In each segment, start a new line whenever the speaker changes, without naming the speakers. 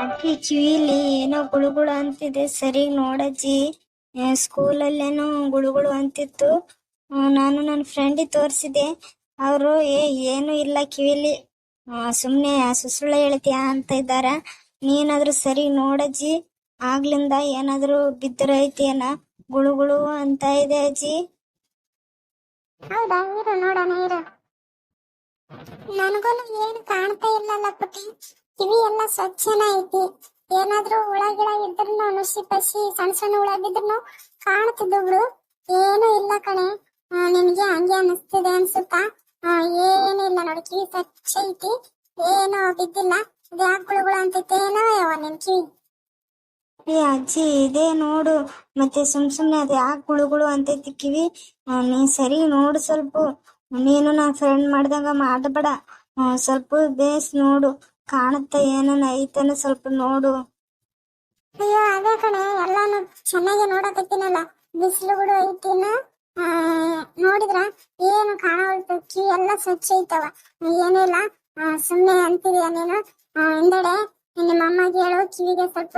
ಅಜ್ಜಿ ಕಿವಿಲಿ ಏನೋ ಗುಳುಗುಳು ಅಂತಿದೆ. ಸರಿ ನೋಡಜ್ಜಿ. ಸ್ಕೂಲಲ್ಲೇನೋ ಗುಳುಗುಳು ಅಂತಿತ್ತು. ನಾನು ನನ್ನ ಫ್ರೆಂಡಿಗೆ ತೋರಿಸಿದೆ. ಅವರು, ಏ, ಏನು ಇಲ್ಲ ಕಿವಿಲಿ. ಸುಮ್ಮನೆ ಸುಸುಳ್ಳ ಹೇಳ್ತೀಯಾ ಅಂತ ಇದ್ದಾರ. ನೀನಾದ್ರೂ ಸರಿ ನೋಡಜ್ಜಿ. ಆಗ್ಲಿಂದ ಏನಾದ್ರೂ ಬಿದ್ದಿರೈತೇನ ಗುಳುಗುಳು ಅಂತ ಇದೆ ಅಜ್ಜಿ.
ಹೌದಾ ನೋಡೋಣ ನನಗೂ ಏನು ಕಾಣ್ತಾ ಇಲ್ಲಲ್ಲ ಪುಟಿ ಕಿವಿ ಎಲ್ಲ ಸ್ವಚ್ಛನ ಐತಿ. ಏನಾದ್ರೂ ಹುಳ ಗಿಳ ಇದ್ರು ನುಸಿ ಪಸಿ ಸಣ್ಣ ಸಣ್ಣ ಹುಳ ಬಿದ್ರು ಕಾಣ್ತಿದ್ದವು ಏನು ಇಲ್ಲ ಕಣೆ. ನಿನ್ಗೆ ಹಂಗೆ ಅನಿಸ್ತಿದೆ ಅನ್ಸುತ್ತಾ? ಏನಿಲ್ಲ ನೋಡಿ ಕಿವಿ ಸ್ವಚ್ಛ ಐತಿ. ಏನು ಬಿದ್ದಿಲ್ಲ. ಯಾಕೆ ಗುಳುಗುಳು ಅಂತೈತೆ ಏನೋ ನಿನ್ ಕಿವಿ.
ಏ ಅಜ್ಜಿ ಇದೇ ನೋಡು. ಮತ್ತೆ ಸುಮ್ ಸುಮ್ನೆ ಅದು ಯಾಕೆ ಗುಳುಗುಳು ಅಂತೈತಿ ಕಿವಿ? ಆ, ಸರಿ ನೋಡು ಸ್ವಲ್ಪ. ನೀನು ನನ್ನ ಫ್ರೆಂಡ್ ಮಾಡ್ದಂಗ ಮಾಡಬೇಡ ಸ್ವಲ್ಪ ಬೇಸ್ ನೋಡು. ಕಾಣುತ್ತೆ ಏನನ ಐತನ ಸ್ವಲ್ಪ ನೋಡು.
ಅಯ್ಯೋ, ಅದೇ ಕಣೆ. ಎಲ್ಲಾನು ಚೆನ್ನಾಗಿ ನೋಡಕತ್ತೀನಲ್ಲ. ಬಿಸಿಲು ಕೂಡ ಐತಿನ ನೋಡಿದ್ರ ಏನು ಕಾಣವಲ್ತು? ಕಿವಿ ಎಲ್ಲ ಸ್ವಚ್ಛ ಐತವ. ಏನಿಲ್ಲ ಸುಮ್ಮನೆ ಅಂತಿದೀಯ ನೀನು? ಹಿಂದಡೆ ನಿಮ್ಮ ಅಮ್ಮಗೆ ಹೇಳು, ಕಿವಿಗೆ ಸ್ವಲ್ಪ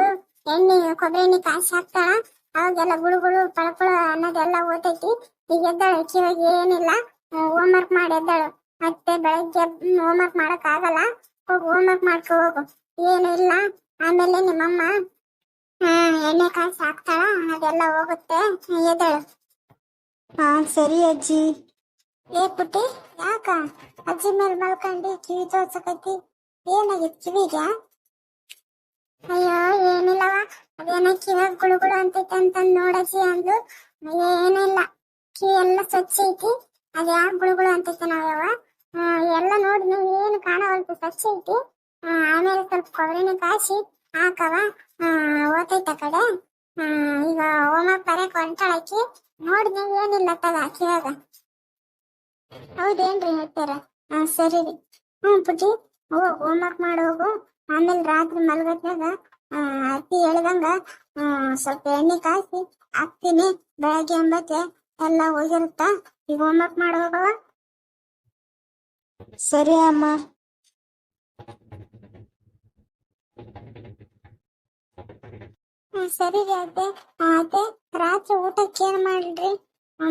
ಎಣ್ಣೆ, ಕೊಬ್ಬರಿ ಎಣ್ಣೆ ಕಾಸಿ ಹಾಕ್ತಾಳ. ಅವಾಗೆಲ್ಲ ಗುಳುಗುಳು, ಪಳಪಳ ಅನ್ನೋದೆಲ್ಲ ಓದೈತಿ ಈಗ ಎದ್ದಾಳೆ, ಕಿವಿಗೆ ಏನಿಲ್ಲ. ಹೋಮ್ವರ್ಕ್ ಮಾಡಿ ಎದ್ದಾಳು ಮತ್ತೆ ಬೆಳಗ್ಗೆ ಹೋಮ್ ವರ್ಕ್ ಮಾಡಕ್ ಆಗಲ್ಲ. ಹೋಗಿ ಹೋಮ್ವರ್ಕ್ ಮಾಡ್ಕೊ ಹೋಗು. ಏನು ಇಲ್ಲ. ಆಮೇಲೆ ನಿಮ್ಮಮ್ಮ ಎಣ್ಣೆ ಕಾಸು ಹಾಕ್ತಾಳ. ಅದೆಲ್ಲ ಹೋಗುತ್ತೆ. ಎದ್ದಾಳು.
ಹಾ, ಸರಿ ಅಜ್ಜಿ.
ಏ ಪುಟ್ಟಿ, ಯಾಕ? ಅಜ್ಜಿ ಮೇಲೆ ಮಲ್ಕೊಂಡು ಕಿವಿ ತೋರ್ಸಕೈತಿ ಏನಾಗಿತ್ತು ಕಿವಿಗೆ? ಅಯ್ಯೋ, ಏನಿಲ್ಲವ. ಅದೇನ ಕಿವಾಗ ಗುಳುಗುಳು ಅಂತೈತೆ ಅಂತ ನೋಡಜ್ಜಿ ಅಂದ್ಲು. ಏನಿಲ್ಲ. ಕಿವಿ ಎಲ್ಲ ಸ್ವಚ್ಛ ಐತಿ. ಅದ್ ಯಾವ ಗುಳುಗುಳು ಅಂತ ನಾವ್ಯವ? ಎಲ್ಲ ನೋಡಿ ನೀವು ಏನು ಕಾಣವಲ್ತು ಸ್ವಚ್ಛ ಐತಿ ಆಮೇಲೆ ಸ್ವಲ್ಪ ಕೊಬ್ಬರಿನ ಕಾಯಿಸಿ ಹಾಕವ. ಓತೈತ ಕಡೆ. ಈಗ ಹೋಮ ಬರಕ್ ಹೊಂಟಾಳಕಿ ನೋಡಿ ನೀವು ಏನಿಲ್ಲ ತಗ ಕಿವಾಗ ಹೌದೇನ್ರಿ ಹೇಳ್ತಾರ? ಸರಿ ರೀ. ಹ್ಞೂ ಪುಟ್ಟಿ ಹೋಗ್ ಹೋಮ್ವರ್ಕ್ ಮಾಡಿ ಹೋಗು. ಆಮೇಲೆ ರಾತ್ರಿ ಮಲಗತ್ನಾಗ ಅತ್ತಿ ಹೇಳ್ದಂಗ ಸ್ವಲ್ಪ ಎಣ್ಣೆ ಕಾಯಿಸಿ, ಹಾಕ್ತೀನಿ. ಬೆಳಗ್ಗೆ ಎಂಬತ್ತೆ ಎಲ್ಲ ಹೋಗಿರುತ್ತಾ? ಈಗ ಹೋಮ್ವರ್ಕ್ ಮಾಡಿ ಹೋಗವ
ಸರಿ ಅಮ್ಮ.
ಸರಿ ರೀ ಅತ್ತೆ ಅತ್ತೆ ರಾತ್ರಿ ಊಟಕ್ಕೆ ಏನ್ ಮಾಡ್ರಿ?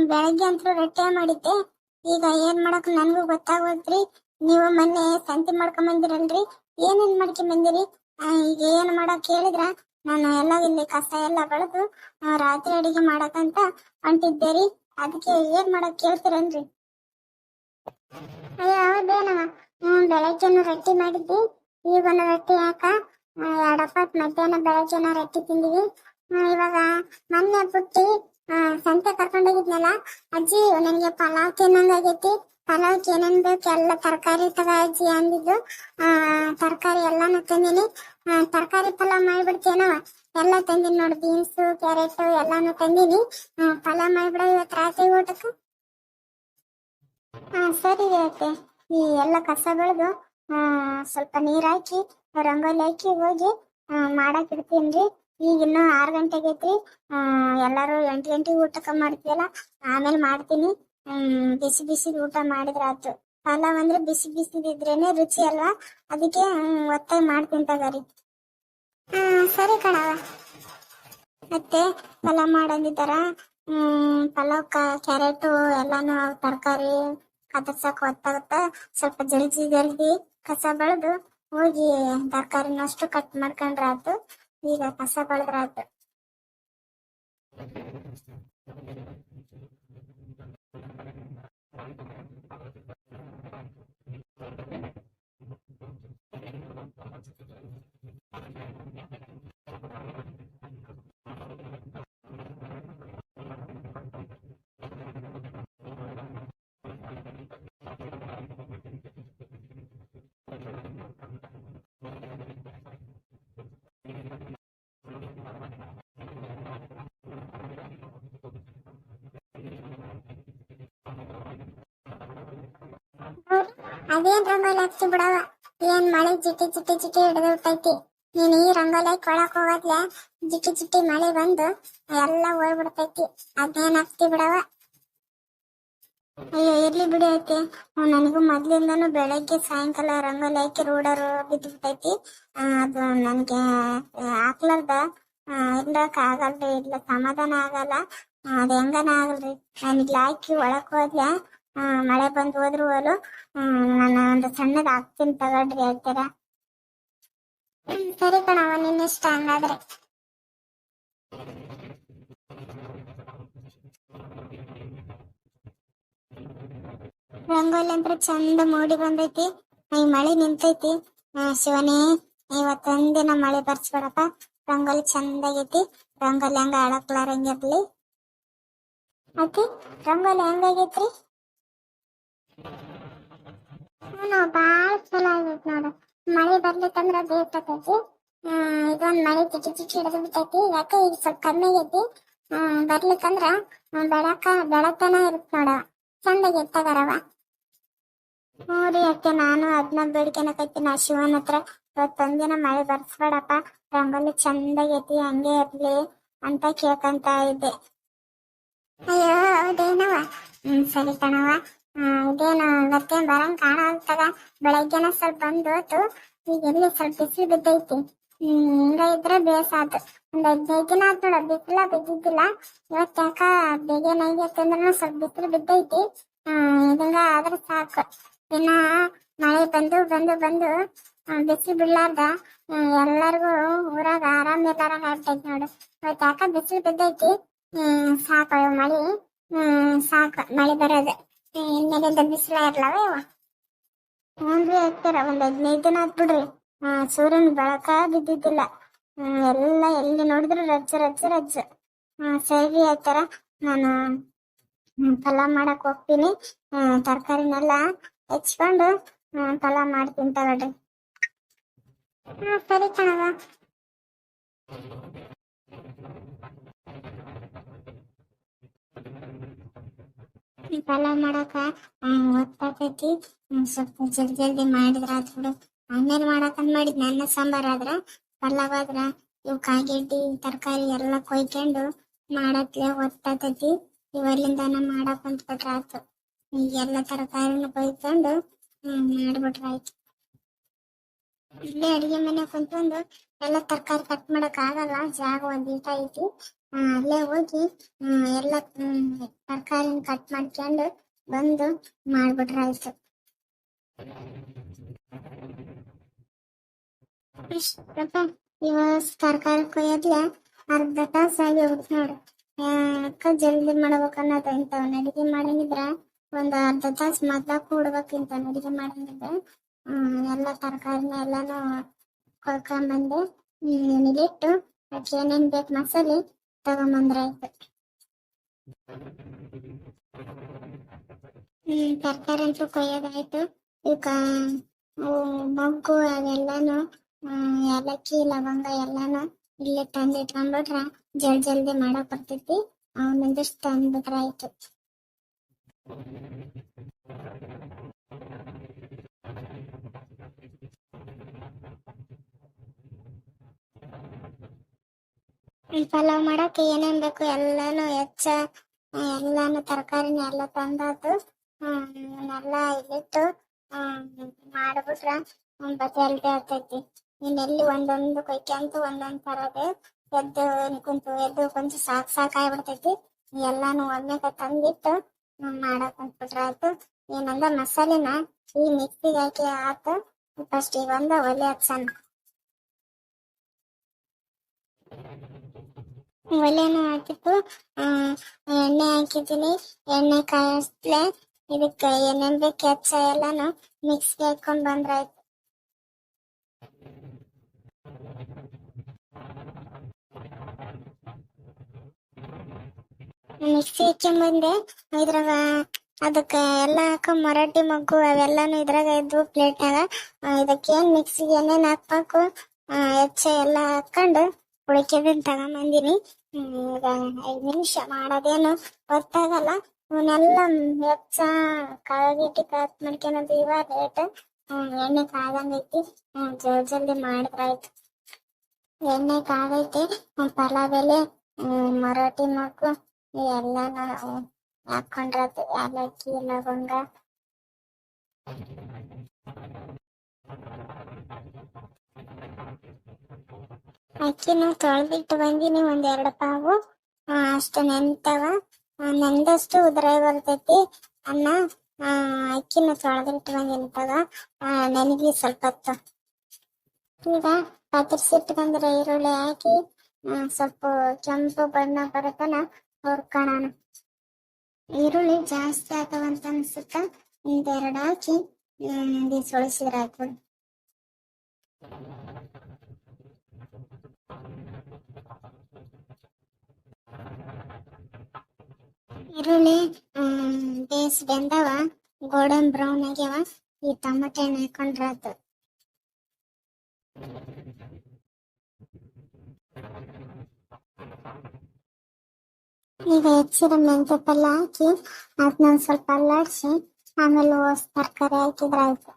ಬೆಳಗ್ಗೆ ಅಂತೂ ರೊಟ್ಟಿ ಮಾಡಿದ್ದೆ. ಈಗ ಏನ್ ಮಾಡಕ್ ನನ್ಗೂ ಗೊತ್ತಾಗೋದ್ರಿ. ನೀವು ಮೊನ್ನೆ ಸಂತಿ ಮಾಡ್ಕೊಂಡ್ ಬಂದಿರಲ್ರಿ. ಏನೇನ್ ಮಾಡ್ಕೊಂಡ್ ಬಂದಿರಿ? ಈಗ ಏನ್ ಮಾಡಕ್ ಹೇಳಿದ್ರ? ನಾನು ಎಲ್ಲ ಇಲ್ಲಿ ಕಸ ಎಲ್ಲ ಬೆಳೆದು ರಾತ್ರಿ ಅಡಿಗೆ ಮಾಡಕಂತ ಹೊಂಟಿದ್ದೆ ರೀ. ಅದಕ್ಕೆ ಏನ್ ಮಾಡಕ್ ಕೇಳ್ತೀರನ್ರಿ? ಅಯ್ಯೋ ಹೌದೇನವ ಹ್ಮ್ ಬೆಳಗ್ಗೆನು ರೊಟ್ಟಿ ಮಾಡಿದ್ವಿ. ಈಗ ಒಂದು ರೊಟ್ಟಿ ಯಾಕ ಆ, ಎರಡಪ್ಪತ್ ಮಧ್ಯಾಹ್ನ ಬೆಳಗ್ಗೆನ ರೊಟ್ಟಿ ತಿಂದಿವಿ. ಇವಾಗ ಮೊನ್ನೆ ಪುಟ್ಟಿ ಸಂತೆ ಕರ್ಕೊಂಡೋಗಿದ್ನಲ್ಲ ಅಜ್ಜಿ ನನಗೆ ಪಲಾವ್ ತಿನ್ನಂಗಾಗೈತಿ ಪಲಾವ್ಗೆ ಏನೇನ್ ಬೇಕು ಎಲ್ಲ ತರಕಾರಿ ತಗ ಅಜ್ಜಿ ಅಂದಿದ್ದು. ಆ ತರಕಾರಿ ಎಲ್ಲಾನು ತಂದಿನಿ. ತರಕಾರಿ ಪಲಾವ್ ಮಾಡ್ಬಿಡ್ತೇನವ ಎಲ್ಲ ತಂದಿನಿ ನೋಡಿ ಬೀನ್ಸ್ ಕ್ಯಾರೆಟ್ ಎಲ್ಲಾನು ತಂದಿನಿ. ಫಲ ಮಾಡ್ಬಿಡ ಇವತ್ತು ರಾತ್ರಿ ಊಟಕ್ಕೆ. ಹಾ ಸರಿ ಅತ್ತೆ ಈ ಎಲ್ಲ ಕಸ ಬೆಳೆದು ಸ್ವಲ್ಪ ನೀರ್ ಹಾಕಿ ರಂಗೋಲಿ ಹಾಕಿ ಹೋಗಿ ಮಾಡಕ್ ಇಡ್ತೀನಿ ಈಗ ಇನ್ನು ಆರು ಗಂಟೆಗೆ ಐತ್ರಿ. ಆ, ಎಲ್ಲಾರು ಎಂಟು ಗಂಟೆಗೆ ಊಟಕ್ಕೆ ಮಾಡ್ತೀವಲ್ಲ ಆಮೇಲೆ ಮಾಡ್ತೀನಿ. ಬಿಸಿ ಬಿಸಿ ಊಟ ಮಾಡಿದ್ರ ಆತು ಪಲಾವ್ ಅಂದ್ರೆ ಬಿಸಿ ಬಿಸಿದಿದ್ರೇನೆ ರುಚಿ ಅಲ್ವಾ? ಅದಕ್ಕೆ ಒತ್ತಾಯ ಮಾಡ್ತೀನಿ ತಗರಿ. ಹಾ ಸರಿ ಕಣವ ಮತ್ತೆ ಪಲಾವ್ ಮಾಡಂದಿದ್ದಾರ ಹ್ಮ್, ಪಲಾವ್ ಕ್ಯಾರೆಟ್, ಎಲ್ಲಾನು ತರಕಾರಿ ಕತ್ತರ್ಸಕ್ ಹೊತ್ತಾಗುತ್ತ. ಸ್ವಲ್ಪ ಜಲ್ದಿ ಜಲ್ದಿ ಕಸ ಬೆಳೆದು ಹೋಗಿ ತರಕಾರಿನ ಅಷ್ಟು ಕಟ್ ಮಾಡ್ಕೊಂಡ್ರೆ ಆತು ಈಗ ಕಸ ಬೆಳೆದ್ರ ಅದೇನ್ ರಂಗೋಲಿ ಹಾಕ್ತಿ ಬಿಡವ ಏನ್ ಮಳೆ ಜಿಟಿ ಜಿಟ್ಟಿ ಜಿಟ್ಟಿ ಹಿಡಿದು ಬಿಟ್ಟೈತಿ ನೀನ್ ಈ ರಂಗೋಲಿ ಹಾಕಿ ಹೋಗದ್ಲೆ ಹೋಗೋದ್ಲೆ ಜಿಟಿ ಜಿಟಿ ಮಳೆ ಬಂದು ಎಲ್ಲ ಹೋಗ್ಬಿಡ್ತೈತಿ. ಅದೇನ್ ಹಾಕ್ತಿ ಬಿಡವ ಅಯ್ಯೋ ಇರ್ಲಿ ಬಿಡಿ ಐತಿ ನನಗೂ ಮೊದ್ಲಿಂದನು ಬೆಳಗ್ಗೆ ಸಾಯಂಕಾಲ ರಂಗೋಲಿ ಹಾಕಿ ರೂಢರು ಬಿದ್ದುಬಿಟ್ಟೈತಿ ಅದು ನನ್ಗೆ ಹಾಕ್ಲಾರ್ದ ಆ, ಇರ್ಲಕ್ ಆಗಲ್ರಿ ಇಲ್ಲ ಸಮಾಧಾನ ಆಗಲ್ಲ. ಅದ್ ಹೆಂಗನ ಆಗಲ್ರಿ? ನಾನು ಇಲ್ಲಿ ಹಾಕಿ ಒಳಕ್ ಹೋದ್ಲೆ ಆ, ಮಳೆ ಬಂದು ಹೋದ್ರು ಹೋಲು. ನಾನು ಒಂದು ಸಣ್ಣದ ಹಾಕ್ತೀನಿ ತಗೊಳ್ರಿ ಹೇಳ್ತೀರಾ? ಹ್ಮ್, ಸರಿ ಕಣವ ನಿನ್ನಿಷ್ಟ ಹಂಗಾದ್ರೆ. ರಂಗೋಲಿ ಅಂತ ಚಂದ ಮೂಡಿ ಬಂದೈತಿ. ಈ ಮಳೆ ನಿಂತೈತಿ. ಶಿವನೇ ಇವತ್ತೊಂದಿನ ಮಳೆ ಬರ್ಸ್ಬೇಡಪ್ಪ. ರಂಗೋಲಿ ಚಂದಾಗೈತಿ. ರಂಗೋಲಿ ಹಂಗ ಅಳಕ್ಲಾರಂಗಿರ್ಲಿ ಅತಿ ರಂಗೋಲಿ ಹೆಂಗಾಗೈತ್ರಿ? ಹ್ಞೂ ಭಾಳ ಚಲೋ ಆಗೈತಿ ನೋಡು. ಮಳೆ ಬರ್ಲಿಕ್ಕಂದ್ರ ಬೇಕತೈತಿ ಇದೊಂದ್ ಮಳೆ ಚಿಟಿ ಚಿಟಿ ಹಿಡಿದು ಬಿಟ್ಟೈತಿ. ಯಾಕೆ ಈಗ ಸ್ವಲ್ಪ ಕಮ್ಮಿ ಆಗೈತಿ? ಬರ್ಲಿಕ್ಕಂದ್ರ ಬೆಳಕ ಬೆಳತನ ಇರುತ್ತೆ ನೋಡ. ಚಂದಾಗೈತಿ ತಗರವ ಹ್ಞೂ ಅಕ್ಕೆ ನಾನು ಅದನ್ನ ಬೇಡಿಕೆನಕೈತಿ ನಾ ಶಿವನ ಹತ್ರ ಇವತ್ತೊಂದಿನ ಮಳೆ ಬರ್ಸ್ಬೇಡಪ್ಪ. ರಂಗೋಲಿ ಚಂದಾಗೈತಿ ಹಂಗೆ ಇರ್ಲಿ ಅಂತ ಕೇಳ್ಕೊಂತ ಇದ್ದೆ. ಅಯ್ಯೋ ಹೌದೇನವ ಹ್ಮ್, ಸರಿ ಕಣವ ಇದೇನು ಇವತ್ತೇನ್ ಬರಂಗ್ ಕಾಣಲ್ತಗ ಬೆಳಗ್ಗೆನ ಸ್ವಲ್ಪ ಬಂದೋತು. ಈಗ ಎಲ್ಲಿ ಸ್ವಲ್ಪ ಬಿಸಿಲು ಬಿದ್ದೈತಿ. ಹಿಂಗ ಇದ್ರೆ ಬೇಸಾತು. ಒಂದ್ ಹದಿನೈದು ದಿನ ಆತ್ ನೋಡ, ಬಿಸಿಲ ಬಿದ್ದಿದ್ದಿಲ್ಲ. ಇವತ್ ಯಾಕ ಬೇಗ ನೈಗೈತಿ ಅಂದ್ರೂ ಸ್ವಲ್ಪ ಬಿಸಿಲು ಬಿದ್ದೈತಿ. ಇದಂಗ ಆದ್ರೆ ಸಾಕು. ಇನ್ನ ಮಳೆ ಬಂದು ಬಂದು ಬಂದು ಬಿಸಿಲು ಬಿಡ್ಲಾರ್ದ. ಎಲ್ಲರಿಗೂ ಊರಾಗ ಆರಾಮ್ ಇಲ್ಲಾರಂಗ ಆಗ್ತೈತಿ ನೋಡು. ಇವತ್ ಯಾಕ ಬಿಸಿಲು ಬಿದ್ದೈತಿ? ಸಾಕು ಮಳೆ. ಸಾಕು ಮಳೆ ಬರೋದು. ಇನ್ನೇನಿಂದ ಬಿಸಿಲ ಇರ್ಲವ ಇವ ಆಗ್ತಾರ ಒಂದ್ ಹದಿನೈದು ದಿನ ಆತ್ ಬಿಡ್ರಿ. ಆ, ಸೂರ್ಯನ ಬೆಳಕ ಬಿದ್ದಿದ್ದಿಲ್ಲ ಎಲ್ಲ ಎಲ್ಲಿ ನೋಡಿದ್ರು ರಜ್ಜ ರಜ್ಜ ರಜ್ಜ. ಹ್ಮ್, ಸರಿ ಆಯ್ತಾರ ನಾನು ಪಲಾವ್ ಮಾಡಕ್ ಹೋಗ್ತೀನಿ. ತರಕಾರಿನೆಲ್ಲ ಹೆಚ್ಕೊಂಡು ಪಲಾವ್ ಮಾಡ್ತೀನಿ ತಗೊಳ್ರಿ. ಹ್ಮ್ ಸರಿ ಕಣವ ಪಲಾವ್ ಮಾಡಾಕ ಒತ್ತಾತೈತಿ ಸ್ವಲ್ಪ ಜಲ್ದಿ ಜಲ್ದಿ ಮಾಡಿದ್ರ ಆತ್ ಬಿಡು. ಆಮೇಲೆ ಮಾಡಾಕ ಮಾಡಿದ್ನ ಅನ್ನ ಸಾಂಬಾರ್ ಆದ್ರ ಪಲಾವ್ ಆದ್ರ, ಇವು ಕಾಯಿಗೆಡ್ಡಿ ತರಕಾರಿ ಎಲ್ಲ ಕೊಯ್ಕೊಂಡು ಮಾಡತ್ಲೆ ಒತ್ತಾತೈತಿ ಇವರಿಂದ ಮಾಡಕ್ ಕುಂತ್ಬಿಟ್ರ ಆತು. ಎಲ್ಲ ತರಕಾರಿನ ಕೊಯ್ಕೊಂಡು ಮಾಡ್ಬಿಟ್ರ ಆಯ್ತು. ಇಲ್ಲೇ ಅಡಿಗೆ ಮನೆ ಕುಂತ್ಕೊಂಡು ಎಲ್ಲ ತರಕಾರಿ ಕಟ್ ಮಾಡಕ್ ಆಗಲ್ಲ, ಜಾಗ ಒಂದ್ ಐತಿ. ಅಲ್ಲೇ ಹೋಗಿ ಎಲ್ಲ ತರಕಾರಿನ ಕಟ್ ಮಾಡ್ಕೊಂಡು ಬಂದು ಮಾಡ್ಬಿಟ್ರ ಆಯ್ತು ಇಷ್ಟಪ್ಪ ಇವಾಗ ತರಕಾರಿ ಕೊಯ್ಯದ್ಲೆ ಅರ್ಧ ತಾಸ ಆಗಿ ಹೋಗ್ತು ನೋಡು. ಅಕ್ಕ ಜಲ್ದಿ ಮಾಡ್ಬೇಕು ಅನ್ನೋದು ಇಂಥವನ್ನ ಅಡಿಗೆ ಮಾಡಂಗಿದ್ರ ಒಂದು ಅರ್ಧ ತಾಸ ಮೊದ್ಲ ಕೂಡ್ಬೇಕು ಇಂಥವನ್ನ ಅಡಿಗೆ ಮಾಡಂಗಿದ್ರೆ ಎಲ್ಲ ತರಕಾರಿನ ಎಲ್ಲಾನು ಕೊಯ್ಕೊಂಬಂದೆ ಇಟ್ಟು ಇಲ್ಲಿಟ್ಟು ಅದಕ್ಕೆ ಏನೇನ್ ಬೇಕು ಮಸಾಲೆ ತಗೊಂಬಂದ್ರ ಆಯ್ತು. ಹ್ಮ್, ತರಕಾರಿ ಅಂತೂ ಕೊಯ್ಯೋದಾಯ್ತು. ಈಗ ಮೊಗ್ಗು ಅವೆಲ್ಲಾನು ಏಲಕ್ಕಿ, ಲವಂಗ ಎಲ್ಲಾನು ಇಲ್ಲೇ ತಂದು ಇಟ್ಕೊಂಡ್ಬಿಟ್ರ ಜಲ್ ಜಲ್ದಿ ಮಾಡಕ್ ಬರ್ತೈತಿ. ಅವನೊಂದಿಷ್ಟು ತಂದ್ಬಿಟ್ರ ಪಲಾವ್ ಮಾಡಕ್ಕೆ ಏನೇನ್ ಬೇಕು ಎಲ್ಲಾನು ಹೆಚ್ಚ ಎಲ್ಲಾನು ತರಕಾರಿನ ಎಲ್ಲ ತಂದಾತು. ಎಲ್ಲ ಇಲ್ಲಿಟ್ಟು ಮಾಡ್ಬಿಟ್ರ ಜಲ್ದಿ ಆಗ್ತೈತಿ. ಇನ್ನೆಲ್ಲಿ ಒಂದೊಂದು ಕೊಯ್ಕೊಂತ ಒಂದೊಂದ್ ತರದೆ ಎದ್ದು ಕುಂತು ಎದ್ದು ಕೊಂಚ ಸಾಕ್ ಸಾಕ್ ಆಗ್ಬಿಡ್ತೈತಿ. ಎಲ್ಲಾನು ಒಮ್ಮೆಗೆ ತಂದಿಟ್ಟು ಮಾಡಕ್ ಕುಂತ್ಬಿಟ್ರ ಆಯ್ತು. ಏನಂದ ಮಸಾಲೆನ ಈ ಮಿಕ್ಸಿಗೆ ಹಾಕಿ ಆತು ಫಸ್ಟ್ ಈಗ ಒಂದ ಒಲೆ ಹಚ್ಚಣ ಒಲೆನು ಹಾಕಿತ್ತು ಆ, ಎಣ್ಣೆ ಹಾಕಿದ್ದೀನಿ ಎಣ್ಣೆ ಕಾಯಿಸ್ಲೆ ಇದಕ್ಕೆ ಏನೇನ್ ಬೇಕು ಹೆಚ್ಚ ಎಲ್ಲಾನು ಮಿಕ್ಸ್ಗೆ ಹಾಕೊಂಡ್ ಬಂದ್ರಾಯ್ತು ಮಿಕ್ಸಿ ಹಾಕೊಂಬಂದೆ ಇದ್ರಾಗ ಅದಕ್ಕೆ ಎಲ್ಲ ಹಾಕೋ ಮರಾಠಿ ಮಗ್ಗು ಅವೆಲ್ಲಾನು ಇದ್ರಾಗ ಇದ್ವು ಪ್ಲೇಟ್ನಾಗ ಇದಕ್ಕೆ ಏನ್ ಮಿಕ್ಸಿಗೆ ಏನೇನ್ ಹಾಕ್ಬೇಕು ಆ, ಹೆಚ್ಚ ಎಲ್ಲ ಹಾಕೊಂಡು ಉಳಿಕೆದನ್ ತಗೊಂಬಂದಿನಿ ಹ್ಮ್, ಈಗ ಐದ್ ನಿಮಿಷ ಮಾಡೋದೇನು ಗೊತ್ತಾಗಲ್ಲ. ಇವನ್ನೆಲ್ಲ ಹೆಚ್ಚ ಕಾಳಗಿಟ್ಟಿ ಕಟ್ ಮಾಡ್ಕೊಳೋದು ಇವಾಗ ರೇಟ್ ಎಣ್ಣೆ ಕಾದಂಗೈತಿ. ಹ್ಮ್, ಜಲ್ದಿ ಮಾಡಿದ್ರಾಯ್ತು ಎಣ್ಣೆ ಕಾದೈತಿ. ಪಲಾವ್ ಎಲೆ ಮರಾಠಿ ಮಗ್ಗು ಎಲ್ಲಾನ ಹಾಕೊಂಡ್ರದು. ಯಾಲಕ್ಕಿ ಲವಂಗ. ಅಕ್ಕಿನ ತೊಳೆದಿಟ್ಟು ಬಂದಿನಿ, ಒಂದ್ ಎರಡು ಪಾವು. ಅಷ್ಟು ನೆನ್ತವ ನೆಂದಷ್ಟು ಉದುರಾಯಿ ಬರ್ತೈತಿ. ಅನ್ನ ಅಕ್ಕಿನ ತೊಳೆದಿಟ್ಟು ಬಂದಿನಿ ತಗ. ನೆನಗಿ ಸ್ವಲ್ಪ ಹೊತ್ತು. ಈಗ ಕತ್ತರಿಸಿಟ್ಕೊಂಡ್ರೆ ಈರುಳ್ಳಿ ಹಾಕಿ ಸ್ವಲ್ಪ ಕೆಂಪು ಬಣ್ಣ ಬರತನ ಹುರ್ಕೋಣ ಈರುಳ್ಳಿ ಜಾಸ್ತಿ ಆತವಂತ ಅನ್ಸುತ್ತ. ಒಂದೆರಡು ಹಾಕಿ ಸೊಳಿಸಿದ್ರೆ ಆಯ್ತು. ಈರುಳ್ಳಿ ಬೇಸ್ ಬೆಂದವ ಗೋಲ್ಡನ್ ಬ್ರೌನ್ ಆಗ್ಯಾವ, ಈ ಟಮಟೆ ಹಣ್ಣು ಹಾಕೊಂಡ್ರೆ ಆತು ಈಗ ಹೆಚ್ಚಿದ ಮೆಂತ್ಯ ಪಲ್ಯ ಹಾಕಿ ಅದನ್ನ ಸ್ವಲ್ಪ ಅಲ್ಲಾಡಿಸಿ, ಆಮೇಲೆ ಓಸ್ ತರಕಾರಿ ಹಾಕಿದ್ರೆ ಆಯ್ತು.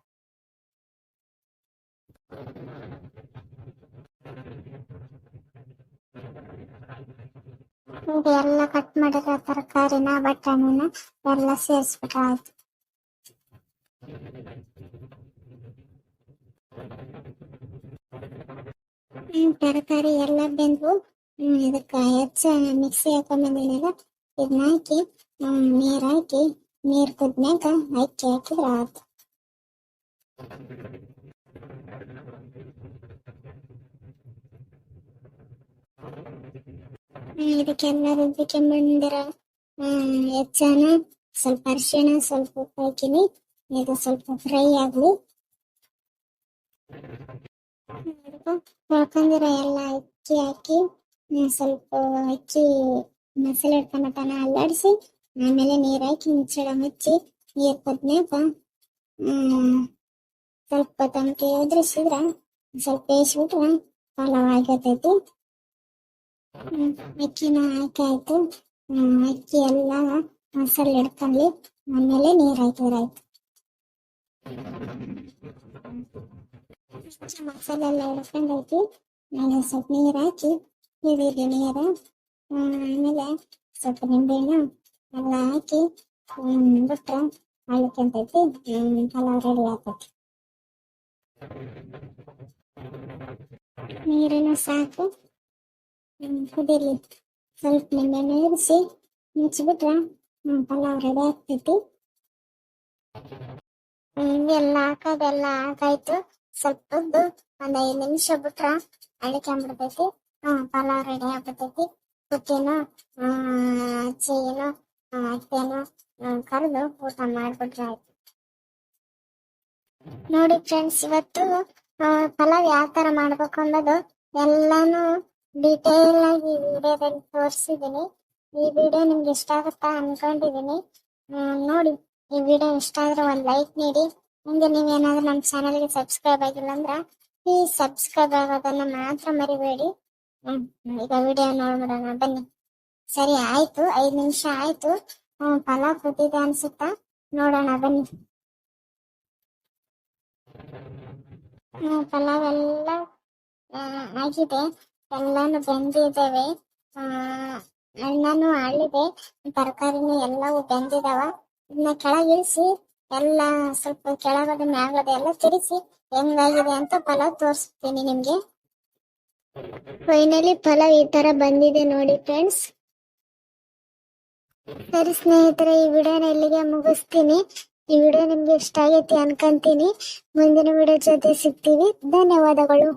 ಈಗ ಎಲ್ಲ ಕಟ್ ಮಾಡಿರೋ ತರಕಾರಿನ, ಬಟಾಣಿನ ಎಲ್ಲ ಸೇರಿಸ್ಬಿಟ್ರೆ ಆಯ್ತು ಹ್ಮ್, ತರಕಾರಿ ಎಲ್ಲ ಬೆಂದು ಇದಕ್ಕ ಹೆಚ್ಚ ಮಿಕ್ಸಿ ಹಾಕೊಂಡ್ಬಂದಿಲ್ಲ ಇದನ್ನ ಹಾಕಿ ನೀರ್ ಹಾಕಿ, ನೀರ್ ಕುದ್ಮ್ಯಾಗ ಅಕ್ಕಿ ಹಾಕಿದ್ರ ಆಯ್ತು ಇದಕ್ಕೆಲ್ಲ ರುಬ್ಬಿಕೊಂಬಂದಿರ ಹ್ಮ್ ಹೆಚ್ಚನ ಸ್ವಲ್ಪ ಅರಿಶಿಣ ಸ್ವಲ್ಪ ಉಪ್ಪು ಹಾಕಿನಿ ಇದು ಸ್ವಲ್ಪ ಫ್ರೈ ಆಗಲಿ. ತೊಳ್ಕೊಂಡಿರೋ ಎಲ್ಲ ಅಕ್ಕಿ ಹಾಕಿ ಸ್ವಲ್ಪ ಅಕ್ಕಿ ಮಸಾಲೆ ಟಮಟನ ಅಲ್ಲಾಡಿಸಿ ಆಮೇಲೆ ನೀರ್ ಹಾಕಿ ಮುಚ್ಚಳ ಮುಚ್ಚಿ ನೀರು ಹ್ಮ್ ಸ್ವಲ್ಪ ತಮಟೆ ಎದುರಿಸಿದ್ರ ಸ್ವಲ್ಪ ಬೇಯಿಸ್ಬಿಟ್ರ ಪಲಾವ್ ಆಗತೈತಿ ಹ್ಮ್, ಅಕ್ಕಿನ ಹಾಕಾಯ್ತು ಅಕ್ಕಿ ಎಲ್ಲ ಮಸಾಲೆ ಹಿಡ್ಕೊಂಡ್ಲಿ ಆಮೇಲೆ ನೀರ್ ಹಾಕಿದ್ರೆ ಆಯ್ತು. ಮಸಾಲೆ ಎಲ್ಲ ಹಿಡ್ಕೊಂಡೈತಿ ಆಮೇಲೆ ಸ್ವಲ್ಪ ನೀರ್ ಹಾಕಿ ಇಳಿರಿ ನೀರ ಆಮೇಲೆ ಸ್ವಲ್ಪ ನಿಂಬೆಹಣ್ಣು ಎಲ್ಲ ಹಾಕಿ ಬಿಟ್ರೆ ಅಳ್ಕೊಂತೈತಿ ಪಲಾವ್ ರೆಡಿ ಆಗ್ತೈತಿ. ನೀರನ್ನು ಸಾಕು. ಕುದೀಲಿ ಸ್ವಲ್ಪ ನಿಂಬೆಹಣ್ಣು ಇರಿಸಿ ಮುಚ್ಚಿಬಿಟ್ರೆ ಪಲಾವ್ ರೆಡಿ ಆಗ್ತೈತಿ. ಎಲ್ಲ ಹಾಕೋದೆಲ್ಲ ಆಗಾಯ್ತು. ಸ್ವಲ್ಪ ಹೊತ್ತು ಒಂದ್ ಐದ್ ನಿಮಿಷ ಬಿಟ್ರ ಅಡಿಕೊಂಡ್ಬಿಡ್ತೈತಿ ಹ್ಮ್, ಪಲಾವ್ ರೆಡಿ ಆಗ್ಬಿಡ್ತೈತಿ ಆ ಅಚ್ಚಿನು ಅತ್ತೇನೋ ಕರೆದು ಊಟ ಮಾಡ್ಬಿಟ್ರೆ ಆಯ್ತು. ನೋಡಿ ಫ್ರೆಂಡ್ಸ್ ಇವತ್ತು ಪಲಾವ್ ಯಾವ ತರ ಮಾಡ್ಬೇಕು ಅನ್ನೋದು ಎಲ್ಲಾನು ಡೀಟೇಲ್ ಆಗಿ ವಿಡಿಯೋದಲ್ಲಿ ತೋರಿಸಿದ್ದೀನಿ. ಈ ವಿಡಿಯೋ ನಿಮ್ಗೆ ಇಷ್ಟ ಆಗುತ್ತಾ ಅನ್ಕೊಂಡಿದೀನಿ ಹ್ಮ್, ನೋಡಿ ಈ ವಿಡಿಯೋ ಇಷ್ಟ ಆದ್ರೆ ಒಂದ್ ಲೈಕ್ ನೀಡಿ. ಮುಂದೆ ನೀವೇನಾದ್ರೂ ನಮ್ಮ ಚಾನಲ್ಗೆ ಸಬ್ಸ್ಕ್ರೈಬ್ ಆಗಿಲ್ಲ ಅಂದ್ರೆ ಈ ಸಬ್ಸ್ಕ್ರೈಬ್ ಆಗೋದನ್ನ ಮಾತ್ರ ಮರಿಬೇಡಿ. ಈಗ ವಿಡಿಯೋ ನೋಡ್ಬಿಡೋಣ ಬನ್ನಿ. ಸರಿ ಆಯ್ತು ಐದು ನಿಮಿಷ ಆಯ್ತು. ಪಲಾವ್ ಕೂತಿದೆ ಅನ್ಸುತ್ತಾ? ನೋಡೋಣ ಬನ್ನಿ. ಪಲಾವ್ ಎಲ್ಲ ಆಗಿದೆ. ಎಲ್ಲಾನು ಬೆಂದಿದ್ದಾವೆ ಹಣ್ಣನು ಆಳಿದೆ. ತರಕಾರಿನೂ ಎಲ್ಲವೂ ಬೆಂದಿದಾವ. ಇದನ್ನ ಕೆಳಗಿಳಿಸಿ ಎಲ್ಲ ಸ್ವಲ್ಪ ಕೆಳಗಡೆ ಮ್ಯಾಗಡೆ ಎಲ್ಲ ತಿರುಗಿಸಿ ಹೆಂಗಾಗಿದೆ ಅಂತ ಫಲ ತೋರಿಸ್ತೀನಿ ನಿಮ್ಗೆ. ಫೈನಲಿ ಫಲ ಈ ತರ ಬಂದಿದೆ ನೋಡಿ ಫ್ರೆಂಡ್ಸ್ ಸರಿ ಸ್ನೇಹಿತರೆ, ಈ ವಿಡಿಯೋನ ಇಲ್ಲಿಗೆ ಮುಗಿಸ್ತೀನಿ. ಈ ವಿಡಿಯೋ ನಿಮ್ಗೆ ಇಷ್ಟ ಆಗೈತಿ ಅನ್ಕಂತೀನಿ. ಮುಂದಿನ ವಿಡಿಯೋ ಜೊತೆ ಸಿಗ್ತೀವಿ. ಧನ್ಯವಾದಗಳು.